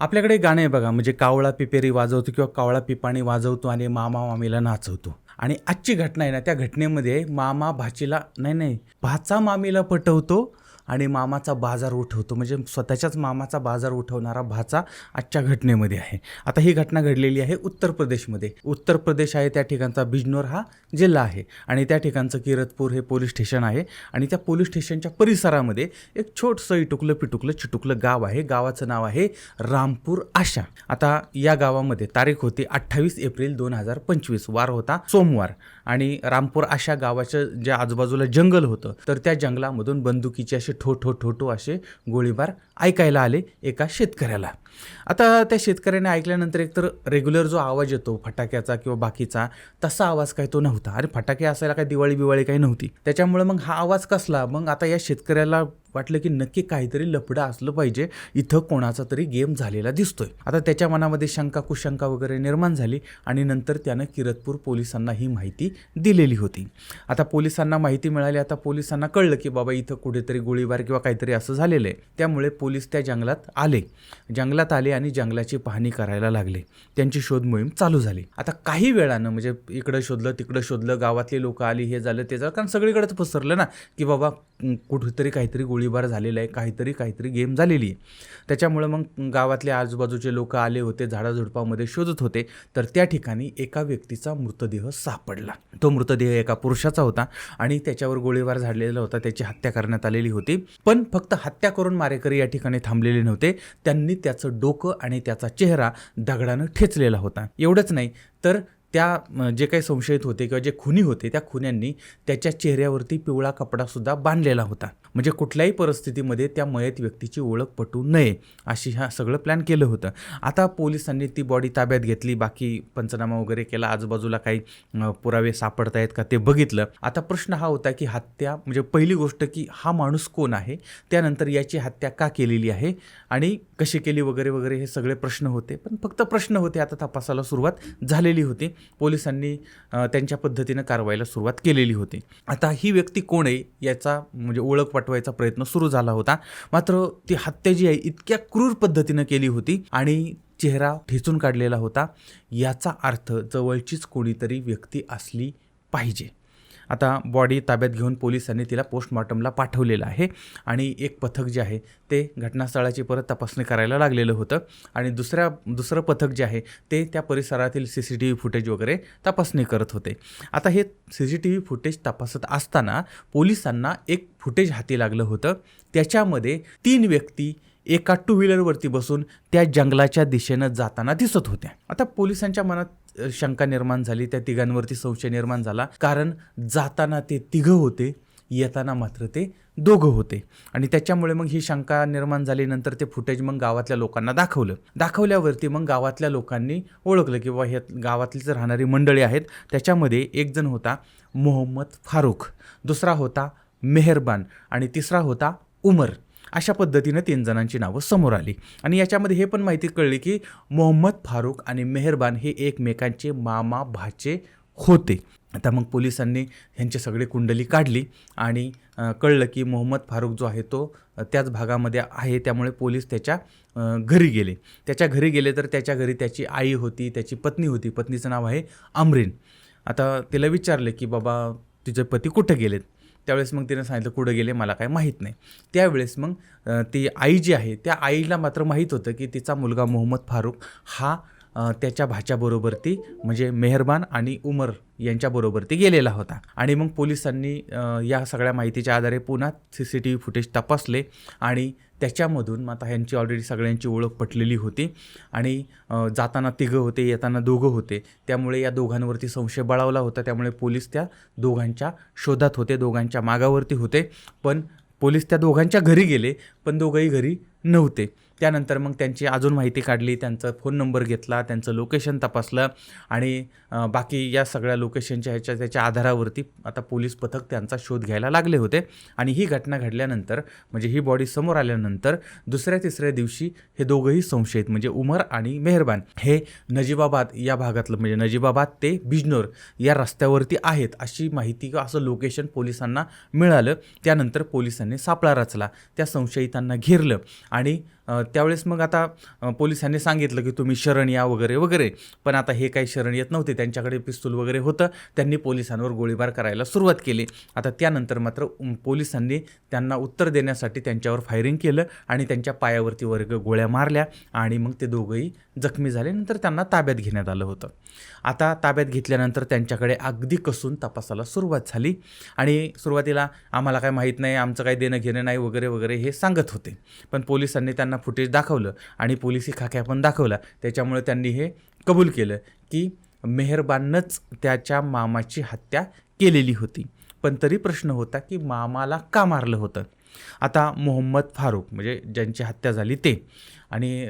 आपल्याकडे गाणं आहे बघा म्हणजे कावळा पिपेरी वाजवतो किंवा कावळा पिपाणी वाजवतो आणि मामा मामीला नाचवतो. आणि आजची घटना आहे ना त्या घटनेमध्ये मामा भाचीला नाही नाही भाचा मामीला पटवतो आणि मामाचा बाजार उठवतो. म्हणजे स्वतःच्याच मामाचा बाजार उठवणारा भाचा आजच्या घटनेमध्ये आहे. आता ही घटना घडलेली आहे उत्तर प्रदेशमध्ये. उत्तर प्रदेश आहे त्या ठिकाणचा बिजनोर हा जिल्हा आहे. आणि त्या ठिकाणचं किरतपूर हे पोलीस स्टेशन आहे. आणि त्या पोलीस स्टेशनच्या परिसरामध्ये एक छोटंसं इटुकलं पिटुकलं चिटुकलं गाव आहे. गावाचं नाव आहे रामपूर आशा. आता या गावामध्ये तारीख होती अठ्ठावीस एप्रिल दोन हजार पंचवीस. वार होता सोमवार. आणि रामपूर अशा गावाच्या ज्या आजूबाजूला जंगल होतं तर त्या जंगलामधून बंदुकीचे असे ठो ठो ठो ठो असे गोळीबार ऐकायला आले एका शेतकऱ्याला. आता त्या शेतकऱ्याने ऐकल्यानंतर एकतर रेग्युलर जो आवाज येतो फटाक्याचा किंवा बाकीचा तसा आवाज काय तो नव्हता. अरे फटाके असायला काय दिवाळी बिवाळी काही नव्हती. त्याच्यामुळे मग हा आवाज कसला? मग आता या शेतकऱ्याला वाटलं की नक्की काहीतरी लफडं असलं पाहिजे. इथं कोणाचा तरी गेम झालेला दिसतोय. आता त्याच्या मनामध्ये शंका कुशंका वगैरे निर्माण झाली आणि नंतर त्यानं किरतपूर पोलिसांना ही माहिती दिलेली होती. आता पोलिसांना माहिती मिळाली. आता पोलिसांना कळलं की बाबा इथं कुठेतरी गोळीबार किंवा काहीतरी असं झालेलं आहे. त्यामुळे पोलीस त्या जंगलात आले. जंगलात आले आणि जंगलाची पाहणी करायला लागले. त्यांची शोध मोहीम चालू झाली. आता काही वेळानं म्हणजे इकडं शोधलं तिकडं शोधलं गावातले लोक आली हे झालं ते झालं कारण सगळीकडेच पसरलं ना की बाबा कुठेतरी काहीतरी गोळीबार झालेला आहे काहीतरी काहीतरी गेम झालेली आहे. त्याच्यामुळं मग गावातले आजूबाजूचे लोक आले होते झाडाझुडपामध्ये शोधत होते. तर त्या ठिकाणी एका व्यक्तीचा मृतदेह सापडला. तो मृतदेह एका पुरुषाचा होता आणि त्याच्यावर गोळीबार झालेला होता त्याची हत्या करण्यात आलेली होती. पण फक्त हत्या करून मारेकरी या ठिकाणी ठिकाणी थांबलेले नव्हते. त्यांनी त्याचं डोकं आणि त्याचा चेहरा दगडानं ठेचलेला होता. एवढंच नाही तर त्या जे काही संशयित होते किंवा जे खुनी होते त्या खुन्यांनी त्याच्या चेहऱ्यावरती पिवळा कपडासुद्धा बांधलेला होता. म्हणजे कुठल्याही परिस्थितीमध्ये त्या मयत व्यक्तीची ओळख पटू नये अशी हा सगळं प्लॅन केलं होतं. आता पोलिसांनी ती बॉडी ताब्यात घेतली बाकी पंचनामा वगैरे केला आजूबाजूला काही पुरावे पुरावे सापडतायत का ते बघितलं. आता प्रश्न हा होता की हत्या म्हणजे पहिली गोष्ट की हा माणूस कोण आहे? त्यानंतर याची हत्या का केलेली आहे? आणि कशी केली वगैरे वगैरे हे सगळे प्रश्न होते. पण फक्त प्रश्न होते आता तपासाला सुरुवात झालेली होती. पोलिसांनी त्यांच्या पद्धतीनं कारवाईला सुरुवात केलेली होती. आता ही व्यक्ती कोण आहे याचा म्हणजे ओळख पाठवायचा प्रयत्न सुरू झाला होता. मात्र ती हत्या जी आहे इतक्या क्रूर पद्धतीनं केली होती आणि चेहरा ठेचून काढलेला होता. याचा अर्थ जवळचीच कोणीतरी व्यक्ती असली पाहिजे. आता बॉडी ताब्यात घेऊन पोलिसांनी तिला पोस्टमॉर्टमला पाठवलेलं आहे आणि एक पथक जे आहे ते घटनास्थळाची परत तपासणी करायला लागलेलं होतं आणि दुसऱ्या दुसरं पथक जे आहे ते त्या परिसरातील C C T V footage वगैरे तपासणी करत होते. आता हे C C T V footage तपासत असताना पोलिसांना एक फुटेज हाती लागलं होतं. त्याच्यामध्ये तीन व्यक्ती एका टू व्हीलरवरती बसून त्या जंगलाच्या दिशेनं जाताना दिसत होत्या. आता पोलिसांच्या मनात शंका निर्माण झाली त्या तिघांवरती संशय निर्माण झाला. कारण जाताना ते तिघं होते येताना मात्र ते दोघं होते. आणि त्याच्यामुळे मग ही शंका निर्माण झाली नंतर ते फुटेज मग गावातल्या लोकांना दाखवलं. दाखवल्यावरती मग गावातल्या लोकांनी ओळखलं की बाबा हे गावातलीच राहणारी मंडळी आहेत. त्याच्यामध्ये एक जण होता मोहम्मद फारूख दुसरा होता मेहरबान आणि तिसरा होता उमर. अशा पद्धतीनं तीन जणांची नावं समोर आली. आणि याच्यामध्ये हे पण माहिती कळली की मोहम्मद फारूक आणि मेहरबान हे एकमेकांचे मामा भाचे होते. आता मग पोलिसांनी ह्यांची सगळी कुंडली काढली आणि कळलं की मोहम्मद फारूक जो आहे तो त्याच भागामध्ये आहे. त्यामुळे पोलीस त्याच्या घरी गेले. त्याच्या घरी गेले तर त्याच्या घरी त्याची आई होती त्याची पत्नी होती. पत्नीचं नाव आहे अमरीन. आता तिला विचारले की बाबा तिचे पती कुठं गेलेत? त्यावेळेस मग तिने सांगितलं कुठं गेले? मला काय माहीत नाही. त्यावेळेस मग ती आई जी आहे त्या आईला मात्र माहीत होतं की तिचा मुलगा मोहम्मद फारूक हा त्याच्या भाच्याबरोबर ती म्हणजे मेहरबान आणि उमर यांच्याबरोबर ती गेलेला होता. आणि मग पोलिसांनी या सगळ्या माहितीच्या आधारे पुन्हा C C T V footage तपासले आणि त्याच्यामधून मग आता ह्यांची ऑलरेडी सगळ्यांची ओळख पटलेली होती. आणि जाताना तिघं होते येताना दोघं होते. त्यामुळे या दोघांवरती संशय बळावला होता. त्यामुळे पोलीस त्या दोघांच्या शोधात होते दोघांच्या मागावरती होते. पण पोलीस त्या दोघांच्या घरी गेले पण दोघंही घरी नव्हते. त्यानंतर मग त्यांची अजून माहिती काढली त्यांचा फोन नंबर घेतला त्यांचं लोकेशन तपासलं आणि बाकी या सगळ्या लोकेशनच्या ह्याच्या त्याच्या आधारावरती आता पोलीस पथक त्यांचा शोध घ्यायला लागले होते आणि ही घटना घडल्यानंतर म्हणजे ही बॉडी समोर आल्यानंतर दुसऱ्या तिसऱ्या दिवशी हे दोघंही संशयित म्हणजे उमर आणि मेहरबान हे नजीबाबाद या भागातलं म्हणजे नजीबाबाद ते बिजनोर या रस्त्यावरती आहेत अशी माहिती किंवा असं लोकेशन पोलिसांना मिळालं. त्यानंतर पोलिसांनी सापळा रचला त्या संशयितांना घेरलं आणि त्यावेळेस मग आता पोलिसांनी सांगितलं की तुम्ही शरण या वगैरे वगैरे. पण आता हे काही शरण येत नव्हते. त्यांच्याकडे पिस्तूल वगैरे होतं. त्यांनी पोलिसांवर गोळीबार करायला सुरुवात केली. आता त्यानंतर मात्र पोलिसांनी त्यांना उत्तर देण्यासाठी त्यांच्यावर फायरिंग केलं आणि त्यांच्या पायावरती वर्ग गोळ्या मारल्या आणि मग ते दोघंही जखमी झाले. नंतर त्यांना ताब्यात घेण्यात आलं होतं. आता ताब्यात घेतल्यानंतर त्यांच्याकडे अगदी कसून तपासाला सुरुवात झाली आणि सुरुवातीला आम्हाला काय माहीत नाही आमचं काही देणं घेणं नाही वगैरे वगैरे हे सांगत होते. पण पोलिसांनी त्यांना फुटेज दाखवलं आणि पोलिसी खाक्या पण दाखवला. त्याच्यामुळे त्यांनी हे कबूल केलं की मेहरबानच त्याच्या मामाची हत्या केलेली होती. पण तरी प्रश्न होता की मामाला का मारलं होतं? आता मोहम्मद फारूक म्हणजे ज्यांची हत्या झाली ते आणि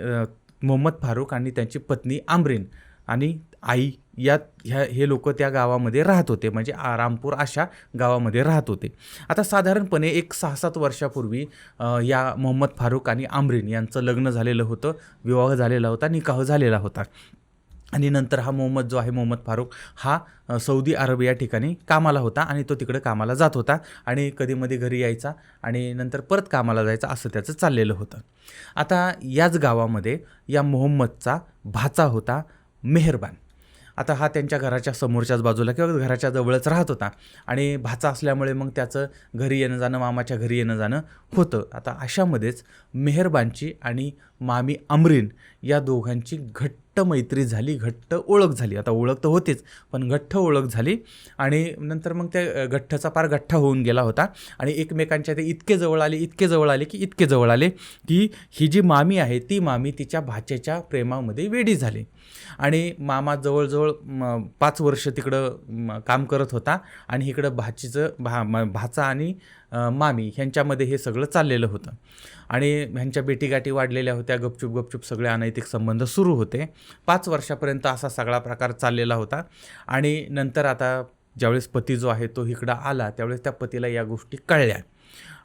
मोहम्मद फारूक आणि त्यांची पत्नी आमरीन आणि आई या ह्या हे लोक त्या गावामध्ये राहत होते. म्हणजे आरामपूर अशा गावामध्ये राहत होते. आता साधारणपणे एक सहा सात वर्षापूर्वी या मोहम्मद फारूक आणि आमरीन यांचं लग्न झालेलं होतं विवाह झालेला होता निकाह झालेला होता. आणि नंतर हा मोहम्मद जो आहे मोहम्मद फारूक हा सौदी अरब या ठिकाणी कामाला होता आणि तो तिकडे कामाला जात होता आणि कधीमध्ये घरी यायचा आणि नंतर परत कामाला जायचा असं त्याचं चाललेलं होतं. आता याच गावामध्ये या मोहम्मदचा भाचा होता मेहरबान. आता हा त्यांच्या घराच्या समोरच्याच बाजूला किंवा घराच्या जवळच राहत होता. आणि भाचा असल्यामुळे मग त्याचं घरी येणं जाणं मामाच्या घरी येणं जाणं होतं. आता अशामध्येच मेहरबानची आणि मामी अमरीन या दोघांची घट्ट मैत्री झाली घट्ट ओळख झाली. आता ओळख तर होतीच पण घट्ट ओळख झाली आणि नंतर मग त्या घट्टचा पार गठ्ठा होऊन गेला होता आणि एकमेकांच्या ते इतके जवळ आले इतके जवळ आले की इतके जवळ आले की ही जी मामी आहे ती मामी तिच्या भाचेच्या प्रेमामध्ये वेडी झाली. आणि मामा जवळजवळ पाच वर्ष तिकडं काम करत होता आणि इकडं भाचीचं भा भाचा आणि मामी ह्यांच्यामध्ये हे सगळं चाललेलं होतं. आणि ह्यांच्या बेटीगाठी वाढलेल्या होत्या गपचूप गपचूप सगळे अनैतिक संबंध सुरू होते. पाच वर्षापर्यंत असा सगळा प्रकार चाललेला होता. आणि नंतर आता ज्यावेळेस पती जो आहे तो इकडं आला त्यावेळेस त्या पतीला या गोष्टी कळल्या.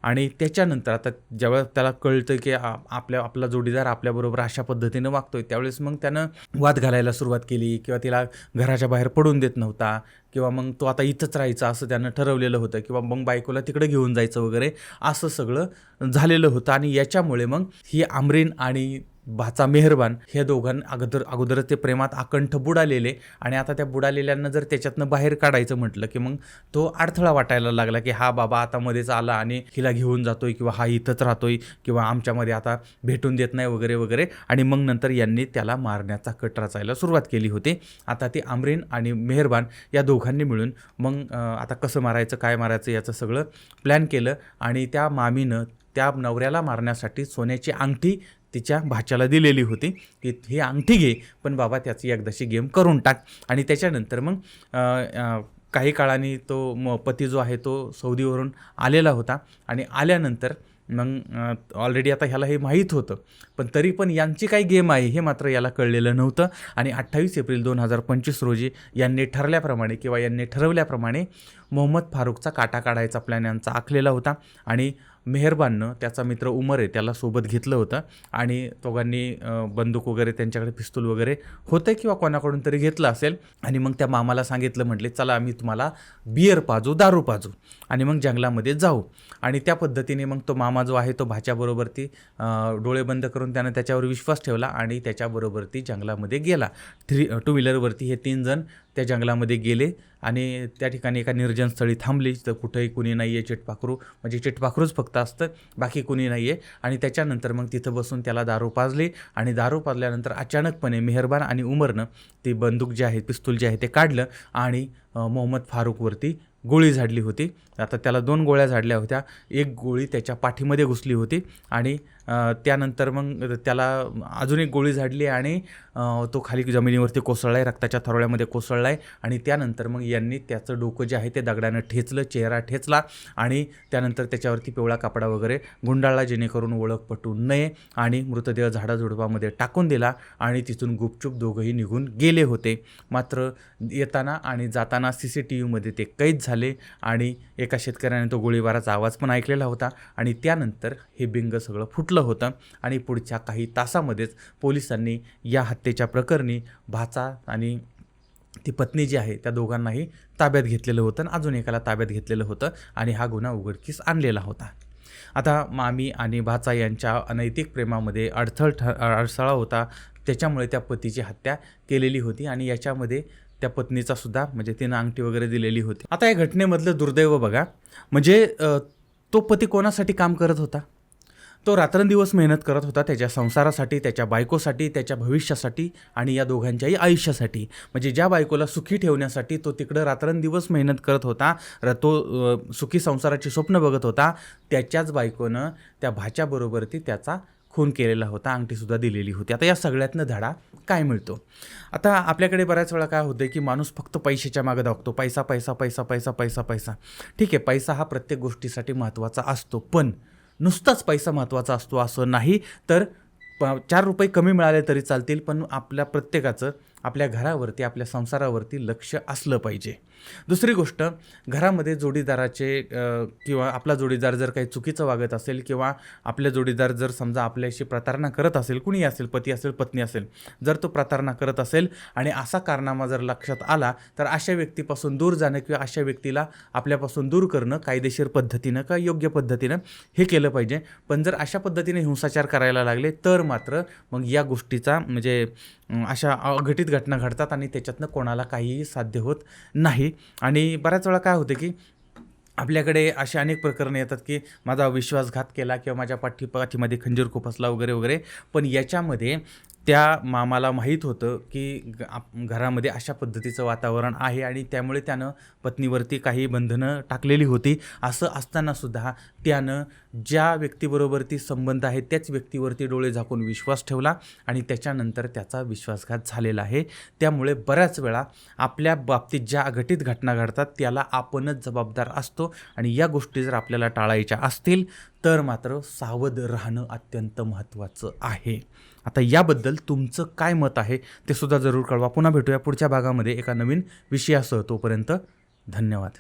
आणि त्याच्यानंतर आता जेव्हा त्याला कळतं की आपल्या आपला जोडीदार आपल्याबरोबर अशा पद्धतीनं वागतोय त्यावेळेस मग त्यानं वाद घालायला सुरुवात केली किंवा तिला घराच्या बाहेर पडून देत नव्हता किंवा मग तो आता इथंच राहायचा असं त्यानं ठरवलेलं होतं किंवा मग बायकोला तिकडे घेऊन जायचं वगैरे असं सगळं झालेलं होतं. आणि याच्यामुळे मग ही आमरीन आणि भाचा मेहरबान. हे दोघांना अगोदर अगोदरच ते प्रेमात आकंठ बुडालेले आणि आता त्या बुडालेल्यांना जर त्याच्यातनं बाहेर काढायचं म्हटलं की मग तो अडथळा वाटायला लागला की हा बाबा आता मध्येच आला आणि हिला घेऊन जातोय किंवा हा इथंच राहतोय किंवा आमच्यामध्ये आता भेटून देत नाही वगैरे वगैरे. आणि मग नंतर यांनी त्याला मारण्याचा कट रचायला सुरुवात केली होती. आता ती आमरीन आणि मेहरबान या दोघांनी मिळून मग आता कसं मारायचं काय मारायचं याचं सगळं प्लॅन केलं आणि त्या मामीनं त्या नवऱ्याला मारण्यासाठी सोन्याची अंगठी तिच्या भाच्याला दिलेली होती. की ही अंगठी घे पण बाबा त्याची एकदाशी गेम करून टाक. आणि त्याच्यानंतर मग काही काळाने तो म पती जो आहे तो सौदीवरून आलेला होता. आणि आल्यानंतर मग ऑलरेडी आता ह्याला हे माहीत होतं. पण तरी पण यांची काय गेम आहे हे मात्र याला कळलेलं नव्हतं. आणि अठ्ठावीस एप्रिल दोन हजार पंचवीस रोजी यांनी ठरल्याप्रमाणे किंवा यांनी ठरवल्याप्रमाणे मोहम्मद फारूकचा काटा काढायचा प्लॅन यांचा आखलेला होता. आणि मेहरबाननं त्याचा मित्र उमर आहे त्याला सोबत घेतलं होतं. आणि दोघांनी बंदूक वगैरे त्यांच्याकडे पिस्तूल वगैरे होतं किंवा कोणाकडून तरी घेतलं असेल. आणि मग त्या मामाला सांगितलं म्हटले चला आम्ही तुम्हाला बियर पाजू दारू पाजू. आणि मग जंगलामध्ये जाऊ. आणि त्या पद्धतीने मग तो मामा जो आहे तो भाच्याबरोबर ती डोळे बंद करून त्यानं त्याच्यावर विश्वास ठेवला आणि त्याच्याबरोबर ती जंगलामध्ये गेला. थ्री टू व्हीलरवरती हे तीन जण त्या जंगलामध्ये गेले आणि त्या ठिकाणी एका निर्जन स्थळी थांबली तर कुठंही कुणी नाही आहे चिटपाखरू. म्हणजे चिटपाखरूच फक्त असतं बाकी कुणी नाही आहे आणि त्याच्यानंतर मग तिथं बसून त्याला दारू पाजली आणि दारू पाजल्यानंतर अचानकपणे मेहरबान आणि उमरनं ती बंदूक जे आहे पिस्तूल जे आहे ते काढलं आणि मोहम्मद फारूकवरती गोळी झाडली होती. आता त्याला दोन गोळ्या झाडल्या होत्या. एक गोळी त्याच्या पाठीमध्ये घुसली होती आणि त्यानंतर मग त्याला अजून एक गोळी झाडली आणि तो खाली जमिनीवरती कोसळला आहे रक्ताच्या थरोळ्यामध्ये कोसळला आहे आणि त्यानंतर मग यांनी त्याचं डोकं जे आहे ते दगडानं ठेचलं चेहरा ठेचला आणि त्यानंतर त्याच्यावरती पिवळा कापडा वगैरे गुंडाळला जेणेकरून ओळख पटू नये आणि मृतदेह झाडाझुडपामध्ये टाकून दिला आणि तिथून गुपचूप दोघंही निघून गेले होते. मात्र येताना आणि जाताना सी सी टी व्हीमध्ये ते कैद झाले आणि एका शेतकऱ्याने तो गोळीबाराचा आवाज पण ऐकलेला होता आणि त्यानंतर हे बिंग सगळं फुटलं. होतं आणि पुढच्या काही तासामध्येच पोलिसांनी या हत्येच्या प्रकरणी भाचा आणि ती पत्नी जी आहे त्या दोघांनाही ताब्यात घेतलेलं होतं आणि अजून एकाला ताब्यात घेतलेलं होतं आणि हा गुन्हा उघडकीस आणलेला होता. आता मामी आणि भाचा यांच्या अनैतिक प्रेमामध्ये अडथळ ठ अडथळा होता. त्याच्यामुळे त्या पतीची हत्या केलेली होती आणि याच्यामध्ये त्या पत्नीचा सुद्धा म्हणजे तिनं अंगठी वगैरे दिलेली होती. आता या घटनेमधलं दुर्दैव बघा. म्हणजे तो पती कोणासाठी काम करत होता? तो रात्रंदिवस मेहनत करत होता त्याच्या संसारासाठी त्याच्या बायकोसाठी त्याच्या भविष्यासाठी आणि या दोघांच्याही आयुष्यासाठी. म्हणजे ज्या बायकोला सुखी ठेवण्यासाठी तो तिकडं रात्रंदिवस मेहनत करत होता र तो सुखी संसाराची स्वप्न बघत होता त्याच्याच बायकोनं त्या भाच्याबरोबरती त्याचा खून केलेला होता अंगठीसुद्धा दिलेली होती. आता या सगळ्यातनं धडा काय मिळतो? आता आपल्याकडे बऱ्याच वेळा काय होतं की माणूस फक्त पैशाच्या मागं धावतो. पैसा पैसा पैसा पैसा पैसा पैसा. ठीक आहे पैसा हा प्रत्येक गोष्टीसाठी महत्त्वाचा असतो. पण नुसताच पैसा महत्त्वाचा असतो असं नाही. तर प चार रुपये कमी मिळाले तरी चालतील पण आपल्या प्रत्येकाचं आपल्या घरावरती आपल्या संसारावरती लक्ष असलं पाहिजे. दुसरी गोष्ट घरामध्ये जोडीदाराचे किंवा आपला जोडीदार जर काही चुकीचं वागत असेल किंवा आपल्या जोडीदार जर समजा आपल्याशी प्रतारणा करत असेल कुणी असेल पती असेल पत्नी असेल जर तो प्रतारणा करत असेल आणि असा कारनामा जर लक्षात आला तर अशा व्यक्तीपासून दूर जाणं किंवा अशा व्यक्तीला आपल्यापासून दूर करणं कायदेशीर पद्धतीनं का योग्य पद्धतीनं हे केलं पाहिजे. पण जर अशा पद्धतीने हिंसाचार करायला लागले तर मात्र मग या गोष्टीचा म्हणजे अशा अघटित घटना घडतात आणि त्याच्यातनं कोणाला काहीही साध्य होत नाही. आणि बऱ्याच वेळा काय होतं की आपल्याकडे असे अनेक प्रकरणं येतात की माझा विश्वासघात केला किंवा माझ्या पाठी पाठीमध्ये खंजीर खुपसला वगैरे वगैरे. पण याच्यामध्ये त्या मामाला माहीत होतं की ग- आप- घरामध्ये अशा पद्धतीचं वातावरण आहे आणि त्यामुळे त्यानं पत्नीवरती काही बंधनं टाकलेली होती. असं असतानासुद्धा त्यानं ज्या व्यक्तीबरोबर ती संबंध आहे त्याच व्यक्तीवरती डोळे झाकून विश्वास ठेवला आणि त्याच्यानंतर त्याचा विश्वासघात झालेला आहे. त्यामुळे बऱ्याच वेळा आपल्या बाबतीत ज्या अघटित घटना घडतात त्याला आपणच जबाबदार असतो आणि या गोष्टी जर आपल्याला टाळायच्या असतील तर मात्र सावध राहणं अत्यंत महत्त्वाचं आहे. आता याबद्दल तुमचं काय मत आहे ते सुद्धा जरूर कळवा. पुन्हा भेटूया पुढच्या भागामध्ये एका नवीन विषयासह. तोपर्यंत धन्यवाद.